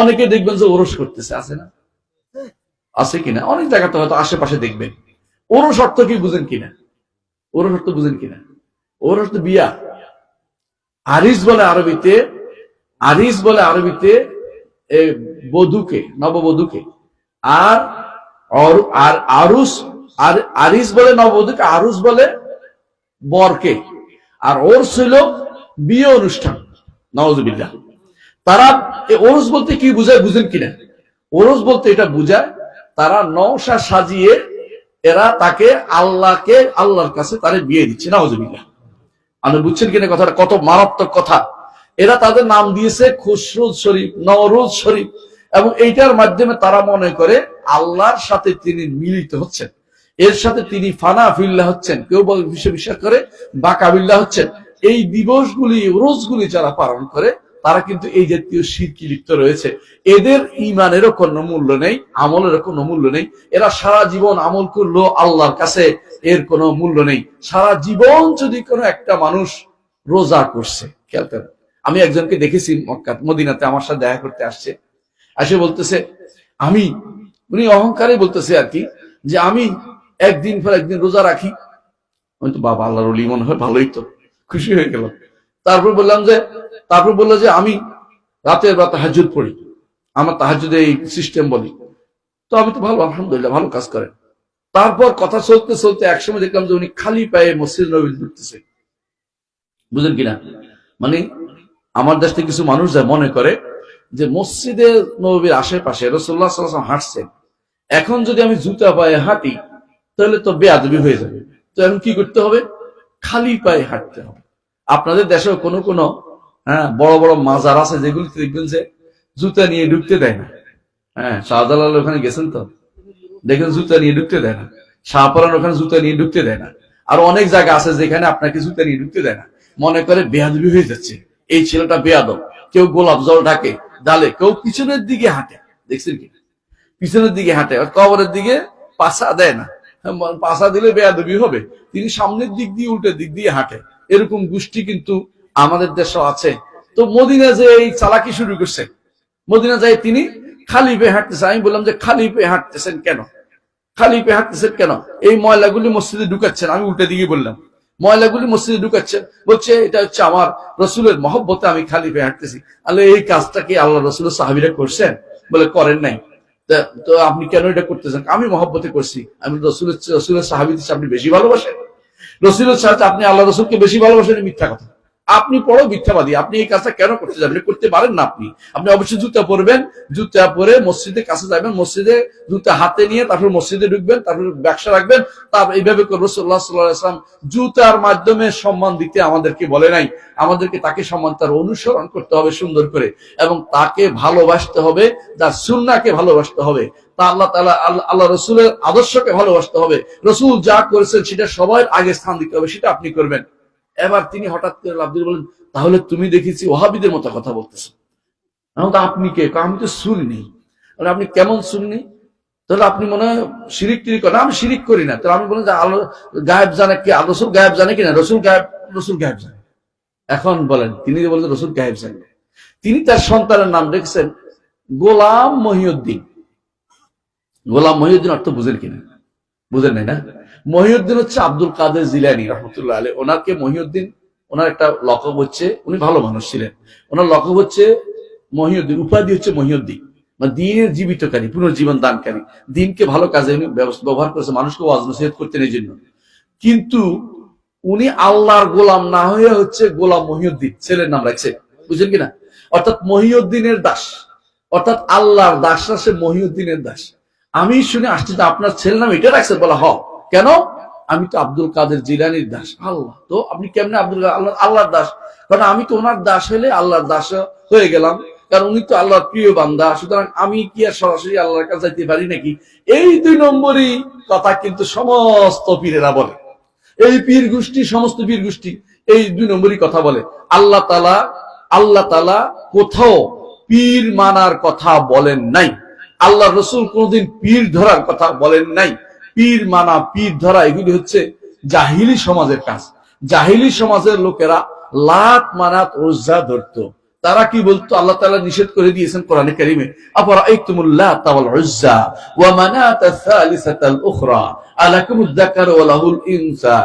অনেকে দেখবেন যে ওরস করতেছে, আছে না? আছে কিনা? অনেক জায়গাতে হয়তো আশেপাশে দেখবেন। ওরস অর্থ কি বুঝেন কিনা? ওরস অর্থ বুঝেন কিনা? ওরস অর্থ বিয়া। আরিস বলে আরবিতে, আরিস বলে আরবিতে বধূকে, নববধূকে। আর আর আরুস, আর আরিস বলে নববধূকে, আরুস বলে বরকে। আর ওরস হইল বিয়ে অনুষ্ঠান। নওয়াজবিল্লাহ। তারা ওরস বলতে কি বুঝায় বুঝেন কিনা? ওরস বলতে এটা বুঝায়, তারা নৌসা সাজিয়ে এরা তাকে আল্লাহকে, আল্লাহর কাছে তারে বিয়ে দিচ্ছে নওয়াজবিল্লাহ আপনি বুঝছেন কিনা কথাটা? কত মারাত্মক কথা। এরা তাদের নাম দিয়েছে খুসরুজ শরীফ নওরুজ শরীফ, এবং এইটার মাধ্যমে তারা মনে করে আল্লাহর সাথে তিনি মিলিত হচ্ছেন। এর সাথে তিনি ফানা ফিল্লা হচ্ছেন, কেউ বলে বিশ্ব বিশ্বাস করে বাকাবিল্লা হচ্ছেন। এই দিবসগুলি, রোজগুলি যারা পালন করে তারা কিন্তু এই জাতীয় শিরকি লিপ্ত রয়েছে। এদের ইমানেরও কোনো মূল্য নেই, আমলেরও কোনো মূল্য নেই। এরা সারা জীবন আমল করল আল্লাহর কাছে, এর কোনো মূল্য নেই। সারা জীবন যদি কোনো একটা মানুষ রোজা করছে, খেয়াল করেন, আমি একজনকে দেখেছি মক্কা মদিনাতে আমার সাথে দেখা করতে আসছে। আসে বলতেছে, আমি, উনি অহংকারে বলতেছে আর কি, যে আমি একদিন পর একদিন রোজা রাখি। আমি তো, বাবা, আল্লাহর মনে হয় ভালোই তো, খুশি হয়ে গেল তারপর বললাম যে, তারপর বলল যে, আমি রাতের বা তাহাজুদ পড়ি। আমার তাহাজুদে এই সিস্টেম বলি। তো আমি তো ভালো, আলহামদুলিল্লাহ, ভালো কাজ করেন। তারপর কথা চলতে চলতে একসময় দেখলাম যে উনি খালি পায়ে মসজিদ নবী ঢুকতেছে বুঝলেন কিনা? মানে আমার দেশ থেকে কিছু মানুষ যায় মনে করে যে মসজিদে নবীর আশেপাশে রসুল্লাহ সাল্লাম হাঁটছেন। এখন যদি আমি জুতা পায়ে হাঁটি, তাহলে তো বেয়াদবি হয়ে যাবে। তো এখন কি করতে হবে? খালি পায়ে হাঁটতে হবে। আপনাদের দেশেও কোনো কোনো হ্যাঁ বড় বড় মাজার আছে যেগুলিতে দেখবেন যে জুতা নিয়ে ঢুকতে দেয় না। হ্যাঁ শাহজালাল ওখানে গেছেন তো? দেখেন জুতা নিয়ে ঢুকতে দেয় না। শাহপরান ওখানে জুতা নিয়ে ঢুকতে দেয় না। আর অনেক জায়গা আছে যেখানে আপনাকে জুতা নিয়ে ঢুকতে দেয় না। মনে করে বেয়াদবি হয়ে যাচ্ছে। এই ছেলেটা বেয়াদব। কেউ গোলাপ জল ঢাকে, ডালে, কেউ পিছনের দিকে হাঁটে। দেখছেন কি? পিছনের দিকে হাঁটে, আর কবরের দিকে পাশা দেয় না। পাশা দিলে বেয়াদবি হবে। তিনি সামনের দিক দিয়ে, উল্টো দিক দিয়ে হাঁটে। এরকম গোষ্ঠী কিন্তু আমাদের দেশেও আছে। তো মদিনা যে এই চালাকি শুরু করছে, মদিনা যায় তিনি খালি পেয়ে হাঁটতেছে। আমি বললাম যে খালি পেয়ে হাঁটতেছেন কেন? খালি পেয়ে হাঁটতেছেন কেন? এই ময়লাগুলি মসজিদে ঢুকাচ্ছেন। আমি উল্টে দিকে বললাম, ময়লাগুলি মসজিদে ঢুকাচ্ছেন। বলছে, এটা হচ্ছে আমার রসুলের মহব্বতে আমি খালি পেয়ে হাঁটতেছি। আলে এই কাজটা কি আল্লাহ রসুলের সাহাবিরা করছেন? বলে, করেন নাই। তো আপনি কেন এটা করতেছেন? আমি মহব্বতে করছি। আমি রসুলের রসুলের সাহাবিদের চেয়ে আপনি বেশি ভালোবাসেন? রসুলের সাথে আপনি আল্লাহ রসুলকে বেশি ভালোবাসেন মিথ্যা কথা। আপনি বড় মিথ্যাবাদী। আপনি এই কাজটা কেন করতে যাবেন? করতে পারেন না আপনি। আপনি অবশ্যই জুতা পরবেন, জুতা পরে মসজিদের কাছে যাবেন, মসজিদে জুতা হাতে নিয়ে তারপর মসজিদে ঢুকবেন, তারপর ব্যবসা রাখবেন, তারপর এইভাবে করব সাল্লাহ সাল্লাম জুতার মাধ্যমে সম্মান দিতে আমাদেরকে বলে নাই। আমাদেরকে তাকে সম্মান, তার অনুসরণ করতে হবে সুন্দর করে এবং তাকে ভালোবাসতে হবে, তার সুন্নাকে ভালোবাসতে হবে। তা আল্লাহ তালা আল্লাহ আল্লাহ রসুলের আদর্শকে ভালোবাসতে হবে। রসুল যা করেছেন সেটা সবার আগে স্থান দিতে হবে সেটা আপনি করবেন। এবার তিনি হঠাৎ করে দিয়ে বলেন তাহলে তুমি দেখেছি ওহাবিদের মতো কথা বলতেছো। তো আপনি কে? আমি তো শুনিনি বলে, আপনি কেমন শুননি তাহলে আপনি মনে হয় শিরিক টিরিক করেন। আমি শিরিক করি না। তাহলে আমি বলেন যে আল্লাহ গায়েব জানে কি? রসুল গায়েব জানে কিনা রসুল গায়েব রসুল গায়েব জানে। এখন বলেন তিনি যে বললেন রসুল গায়েব জানে। তিনি তার সন্তানের নাম রেখেছেন গোলাম মহিউদ্দিন। গোলাম মহিউদ্দিন অর্থ বুঝেন কিনা? বুঝেন নাই না? মহিউদ্দিন হচ্ছে আব্দুল কাদের জিলানি, রহমতুল্লাহ আলী ওনাকে মহিউদ্দিন, ওনার একটা লকব হচ্ছে, উনি ভালো মানুষ ছিলেন। ওনার লকব হচ্ছে মহিউদ্দিন, উপাধি হচ্ছে মহিউদ্দিন। মানে দিনের জীবিতকারী, পুনর্জীবন দানকারী। দিনকে ভালো কাজে উনি ব্যবহার করেছে, মানুষকে ওয়াজ করতেন এই জন্য। কিন্তু উনি আল্লাহর গোলাম না হয়ে হচ্ছে গোলাম মহিউদ্দিন, ছেলের নাম রাখছে। বুঝলেন কিনা? অর্থাৎ মহিউদ্দিনের দাস। অর্থাৎ আল্লাহর দাসরা সে মহিউদ্দিনের দাস। আমি শুনে আসছি যে আপনার ছেলের নাম এটা রাখছে বলা হ কেন? আমি তো আব্দুল কাদের জিলানির দাস। আল্লাহ। তো আপনি কেমনে আব্দুল আল্লাহ আল্লাহর দাস? কারণ আমি তো ওনার দাস হলে আল্লাহর দাস হয়ে গেলাম। কারণ উনি তো আল্লাহর প্রিয় বান্দা। সুতরাং আমি কি আর সরাসরি আল্লাহর কাছে যাইতে পারি নাকি? এই দুই নম্বরই কথা কিন্তু সমস্ত পীরেরা বলে। এই পীর গোষ্ঠী, সমস্ত পীর গোষ্ঠী এই দুই নম্বরই কথা বলে। আল্লাহ তালা আল্লাহ তালা কোথাও পীর মানার কথা বলেন নাই। আল্লাহ রসুল কোনদিন পীর ধরার কথা বলেন নাই। পীর মানা পীর ধরা এগুলি হচ্ছে জাহিলি সমাজের কাজ। জাহিলি সমাজের লোকেরা লাত মানাত ওজা ধরতো। তারা কি বলতো? আল্লাহ তালা নিষেধ করে দিয়েছেন কোরআনে কারিমে ইনসা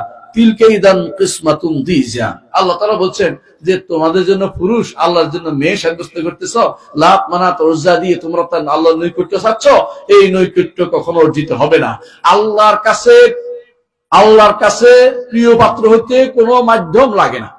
আল্লাহর কাছে প্রিয় পাত্র হইতে কোনো মাধ্যম লাগে না।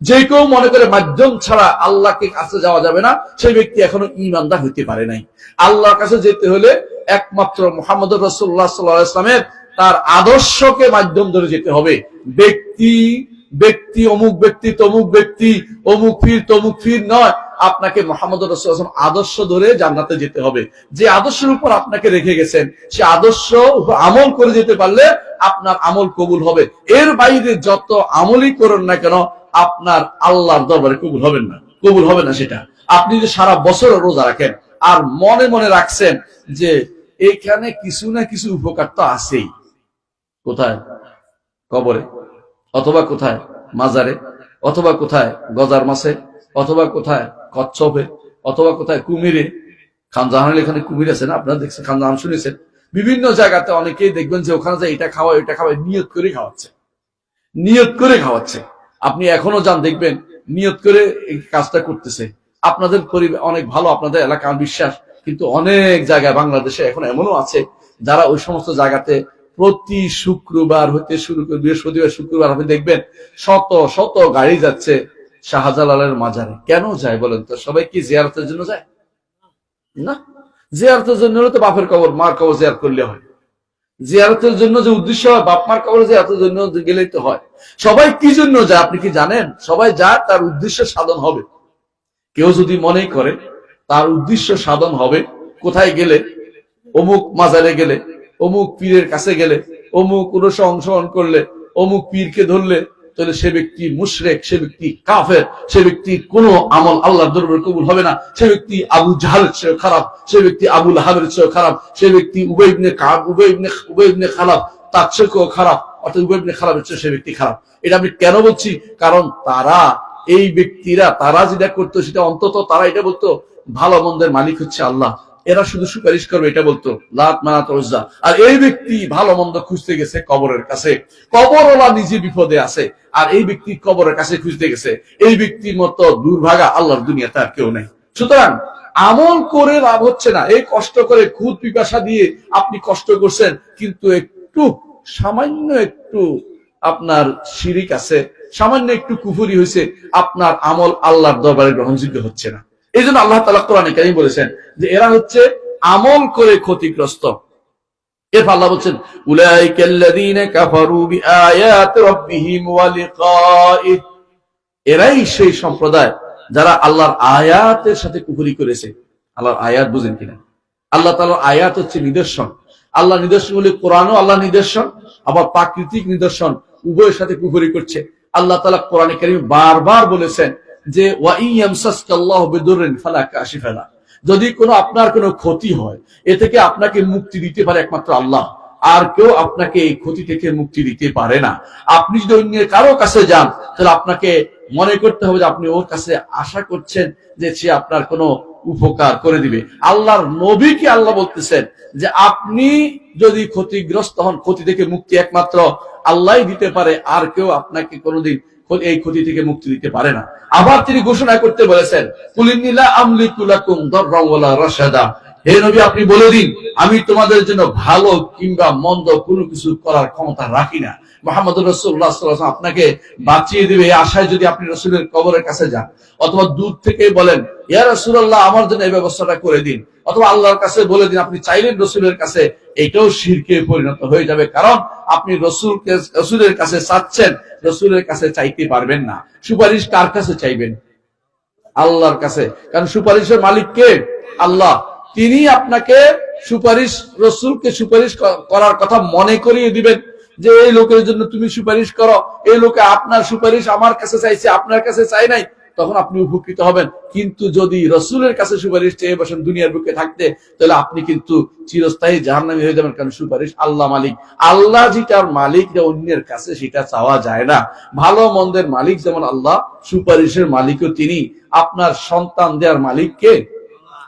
যে কেউ মনে করে মাধ্যম ছাড়া আল্লাহকে কাছে যাওয়া যাবে না, সেই ব্যক্তি এখনও ইমানদার হইতে পারে নাই। আল্লাহর কাছে যেতে হলে একমাত্র মোহাম্মদ রসুল্লাহ সাল্লাহ ইসলামের তার আদর্শকে মাধ্যম ধরে যেতে হবে। ব্যক্তি ব্যক্তি, অমুক ব্যক্তি, তমুক ব্যক্তি, অমুক ফির তমুক ফির নয়। আপনাকে মোহাম্মদ রসুল আদর্শ ধরে জান্নাতে যেতে হবে। যে আদর্শের উপর আপনাকে রেখে গেছেন, সে আদর্শ আমল করে যেতে পারলে আপনার আমল কবুল হবে। এর বাইরে যত আমলই করেন না কেন, আপনার আল্লাহর দরবারে কবুল হবেন না। কবুল হবে না সেটা। আপনি যে সারা বছর রোজা রাখেন আর মনে মনে রাখছেন যে এখানে কিছু না কিছু উপকার তো আছেই কোথায়? কবরে, অথবা কোথায় মাজারে, অথবা কোথায় গজার মাসে অথবা কোথায় কচ্ছপে, অথবা কোথায় কুমিরে। খানজাহানের এখানে কুমির আছে না? আপনারা দেখছেন খানজাহান শুনেছেন। বিভিন্ন জায়গাতে অনেকেই দেখবেন যে ওখানে যে এটা খাওয়া এটা খাওয়া, নিয়ত করে খাওয়াচ্ছে। নিয়ত করে খাওয়াচ্ছে। আপনি এখনও যান, দেখবেন, নিয়ত করে এই কাজটা করতেছে। আপনাদের পরিবার অনেক ভালো আপনাদের এলাকার বিশ্বাস, কিন্তু অনেক জায়গায় বাংলাদেশে এখন এমনও আছে, যারা ওই সমস্ত জায়গাতে প্রতি শুক্রবার হতে শুরু করে, বৃহস্পতিবার, শুক্রবার, আপনি দেখবেন শত শত গাড়ি যাচ্ছে শাহজালালের মাজারে। কেন যায় বলেন তো? সবাই কি জিয়ারতের জন্য যায়? না। জিয়ারতের জন্য তো বাপের কবর, মার কবর জিয়ার করলে হয়। জিয়ারতের জন্য যে উদ্দেশ্য হয়, বাপ, মার কবর জিয়ারতের জন্য গেলেই তো হয়। সবাই কি জন্য যায়, আপনি কি জানেন? সবাই যায়, তার উদ্দেশ্য সাধন হবে। কেউ যদি মনে করে, তার উদ্দেশ্য সাধন হবে, কোথায় গেলে? অমুক মাজারে গেলে। অমুক পীরের কাছে গেলে, অমুক অনুস অংশগ্রহণ করলে, অমুক পীরকে ধরলে, তাহলে সে ব্যক্তি মুশরেক, সে ব্যক্তি কাফের, সে ব্যক্তি কোনো আমল আল্লাহর দরবারে কবুল হবে না। সে ব্যক্তি আবু জাহালের চেয়ে খারাপ, সে ব্যক্তি আবুল হাবের চেয়ে খারাপ, সে ব্যক্তি উভয় ইবনে কাব উভয় ইবনে খারাপ তার চেয়েও খারাপ, অর্থাৎ উভয় ইবনে খারাপের চেয়ে সে ব্যক্তি খারাপ। এটা আমি কেন বলছি? কারণ তারা, এই ব্যক্তিরা, তারা যেটা করতো সেটা অন্তত তারা এটা বলতো, ভালো মন্দের মালিক হচ্ছে আল্লাহ। এরা শুধু সুপারিশ করবে, এটা বলতো, লাত মানাত রোজা। আর এই ব্যক্তি ভালো মন্দ খুঁজতে গেছে কবরের কাছে। কবরওয়ালা নিজে বিপদে আছে, আর এই ব্যক্তি কবরের কাছে খুঁজতে গেছে। এই ব্যক্তির মতো দুর্ভাগা আল্লাহর দুনিয়াতে আর কেউ নেই। সুতরাং আমল করে লাভ হচ্ছে না। এই কষ্ট করে খুদ পিপাসা দিয়ে আপনি কষ্ট করছেন, কিন্তু একটু, সামান্য একটু আপনার শিরিক আছে, সামান্য একটু কুফুরি হয়েছে, আপনার আমল আল্লাহর দরবারে গ্রহণযোগ্য হচ্ছে না। এই জন্য আল্লাহ তালা কোরআন কারিম বলেছেন যে এরা হচ্ছে আমল করে ক্ষতিগ্রস্ত। এরাই সেই সম্প্রদায় যারা আল্লাহর আয়াতের সাথে করেছে। আল্লাহর আয়াত বুঝেন কিনা? আল্লাহ আয়াত হচ্ছে নিদর্শন। আল্লাহ নিদর্শন বলে কোরআনও আল্লাহ নিদর্শন, আবার প্রাকৃতিক নিদর্শন উভয়ের সাথে কুফরি করছে। আল্লাহ তাআলা কোরআনে কারিম বারবার বলেছেন যে যদি কোনো আপনার কোনো ক্ষতি হয়, এ থেকে আপনাকে মুক্তি দিতে পারে একমাত্র আল্লাহ। আর কেউ আপনাকে এই ক্ষতি থেকে মুক্তি দিতে পারে না। আপনি যদি অন্যের কারও কাছে যান, তাহলে আপনাকে মনে করতে হবে যে আপনি ওর কাছে আশা করছেন যে সে আপনার কোনো উপকার করে দিবে। আল্লাহর নবীকে আল্লাহ বলতেছেন? যে আপনি যদি ক্ষতিগ্রস্ত হন, ক্ষতি থেকে মুক্তি একমাত্র আল্লাহ দিতে পারে, আর কেউ আপনাকে কোনোদিন এই ক্ষতি থেকে মুক্তি দিতে পারে না। আবার তিনি ঘোষণা করতে বলেছেন হে নবী, আপনি বলে দিন, আমি তোমাদের জন্য ভালো কিংবা মন্দ কোনো কিছু করার ক্ষমতা রাখি না। মোহাম্মদ রসুল্লাহ আপনাকে বাঁচিয়ে দিবে এই আশায় যদি আপনি রসুলের কবরের কাছে যান। অথবা দূর থেকে বলেন, ইয়া রসুল্লাহ আমার জন্য এই ব্যবস্থাটা করে দিন। অথবা আল্লাহর কাছে বলে দিন, আপনি চাইলেন রসুলের কাছে এটাও শিরকে পরিণত হয়ে যাবে। কারণ আপনি রসুলকে, রসুলের কাছে চাচ্ছেন, রসুলের কাছে চাইতে পারবেন না। সুপারিশ কার কাছে চাইবেন? আল্লাহর কাছে। কারণ সুপারিশের মালিক কে? আল্লাহ। তিনি আপনাকে সুপারিশ, রসুলকে সুপারিশ করার কথা মনে করিয়ে দিবেন যে, এই লোকের জন্য তুমি সুপারিশ করো। এই লোকে আপনার সুপারিশ আমার কাছে চাইছে, আপনার কাছে চাই নাই। তখন আপনি উপকৃত হবেন। কিন্তু যদি রসুলের কাছে সুপারিশ চেয়ে বসেন দুনিয়ার বুকে থাকতে, তাহলে আপনি কিন্তু চিরস্থায়ী জাহান্নামী হয়ে যাবেন। কারণ সুপারিশ আল্লাহ মালিক। আল্লাহ যেটার মালিক যে অন্যের কাছে সেটা চাওয়া যায় না। ভালো মন্দের মালিক যেমন আল্লাহ, সুপারিশের মালিকও তিনি। আপনার সন্তান দেওয়ার মালিক কে?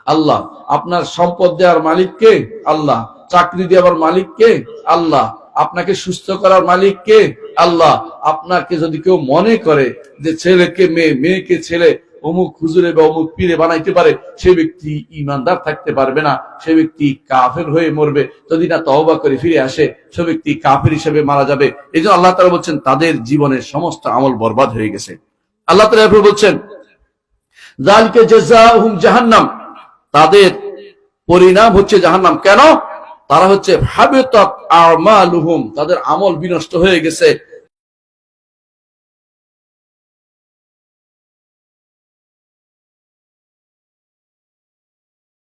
আল্লাহ। আপনার সম্পদ দেওয়ার মালিক কে? আল্লাহ। চাকরি দেওয়ার মালিক কে? আল্লাহ। আপনাকে সুস্থ করার মালিক কে? আল্লাহ। আপনাকে যদি কেউ মনে করে যে ছেলেকে মেয়ে, মেয়েকে ছেলে অমুক হুজুরে বা অমুক পীরে বানাইতে পারে, সে ব্যক্তি ইমানদার থাকতে পারবে না। সে ব্যক্তি কাফের হয়ে মরবে। যদি না তওবা করে ফিরে আসে, সে ব্যক্তি কাফের হিসেবে মারা যাবে। এই জন্য আল্লাহ তালা বলছেন, তাদের জীবনের সমস্ত আমল বরবাদ হয়ে গেছে। আল্লাহ তালা বলছেন জালকে জাহান্নাম। তাদের পরিণাম হচ্ছে জাহান্নাম। কেন? তারা হচ্ছে তাদের আমল বিনষ্ট হয়ে গেছে।